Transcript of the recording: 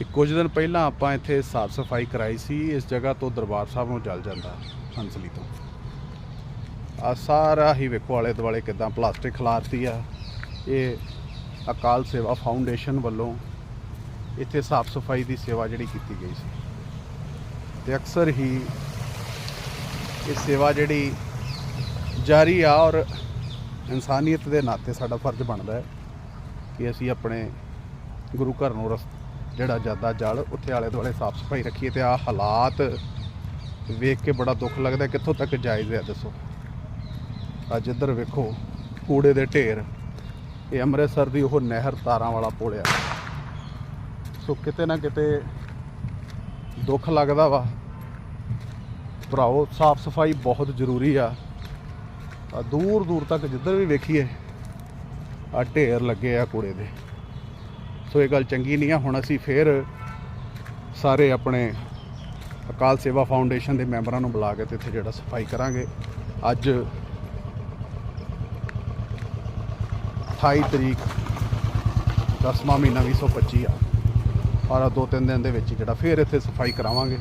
ਇਹ ਕੁਝ ਦਿਨ ਪਹਿਲਾਂ ਆਪਾਂ ਇੱਥੇ ਸਾਫ਼ ਸਫ਼ਾਈ ਕਰਾਈ ਸੀ। ਇਸ ਜਗ੍ਹਾ ਤੋਂ ਦਰਬਾਰ ਸਾਹਿਬ ਨੂੰ ਜਲ ਜਾਂਦਾ ਹੰਸਲੀ ਤੋਂ। ਆ ਸਾਰਾ ਹੀ ਵੇਖੋ, ਆਲੇ ਦੁਆਲੇ ਕਿਦਾਂ ਪਲਾਸਟਿਕ ਖਲਾਰਤੀ ਆ। ਇਹ ਅਕਾਲ ਸੇਵਾ ਫਾਊਂਡੇਸ਼ਨ ਵੱਲੋਂ ਇੱਥੇ ਸਾਫ਼ ਸਫ਼ਾਈ ਦੀ ਸੇਵਾ ਜਿਹੜੀ ਕੀਤੀ ਗਈ ਸੀ। ਤੇ ਅਕਸਰ ਹੀ ਇਹ ਸੇਵਾ ਜਿਹੜੀ ਜਾਰੀ ਆ ਔਰ ਇਨਸਾਨੀਅਤ ਦੇ ਨਾਤੇ ਸਾਡਾ ਫਰਜ਼ ਬਣਦਾ ਹੈ ਕਿ ਅਸੀਂ ਆਪਣੇ ਗੁਰੂ ਘਰ ਨੂੰ ਰਸ ਜਿਹੜਾ ਜ਼ਿਆਦਾ ਜਲ, ਉੱਥੇ ਆਲੇ ਦੁਆਲੇ ਸਾਫ਼ ਸਫ਼ਾਈ ਰੱਖੀਏ ਤੇ ਆ ਹਾਲਾਤ ਵੇਖ ਕੇ ਬੜਾ ਦੁੱਖ ਲੱਗਦਾ। ਕਿੱਥੋਂ ਤੱਕ ਜਾਇਜ਼ ਹੈ ਦੱਸੋ? ਅੱਜ ਇੱਧਰ ਵੇਖੋ, ਕੂੜੇ ਦੇ ਢੇਰ। ਇਹ ਅੰਮ੍ਰਿਤਸਰ ਦੀ ਉਹ ਨਹਿਰ ਤਾਰਾਂ ਵਾਲਾ ਪੁਲ ਆ। ਸੋ ਕਿਤੇ ਨਾ ਕਿਤੇ ਦੁੱਖ ਲੱਗਦਾ ਵਾ। ਭਰਾਓ ਸਾਫ਼ ਸਫ਼ਾਈ ਬਹੁਤ ਜ਼ਰੂਰੀ ਆ। ਆ ਦੂਰ ਦੂਰ ਤੱਕ ਜਿੱਧਰ ਵੀ ਵੇਖੀਏ ਆ ਢੇਰ ਲੱਗੇ ਆ ਕੂੜੇ ਦੇ। ਸੋ ਇਹ ਗੱਲ ਚੰਗੀ ਨਹੀਂ ਆ। ਹੁਣ ਅਸੀਂ ਫੇਰ ਸਾਰੇ ਆਪਣੇ ਅਕਾਲ ਸੇਵਾ ਫਾਊਂਡੇਸ਼ਨ ਦੇ ਮੈਂਬਰਾਂ ਨੂੰ ਬੁਲਾ ਕੇ ਤੇ ਇੱਥੇ ਜਿਹੜਾ ਸਫ਼ਾਈ ਕਰਾਂਗੇ। ਅੱਜ 28 ਤਰੀਕ 10ਵਾਂ ਮਹੀਨਾ 2025 ਆ। ਔਰ ਦੋ ਤਿੰਨ ਦਿਨ ਦੇ ਵਿੱਚ ਜਿਹੜਾ ਫੇਰ ਇੱਥੇ ਸਫ਼ਾਈ ਕਰਾਵਾਂਗੇ।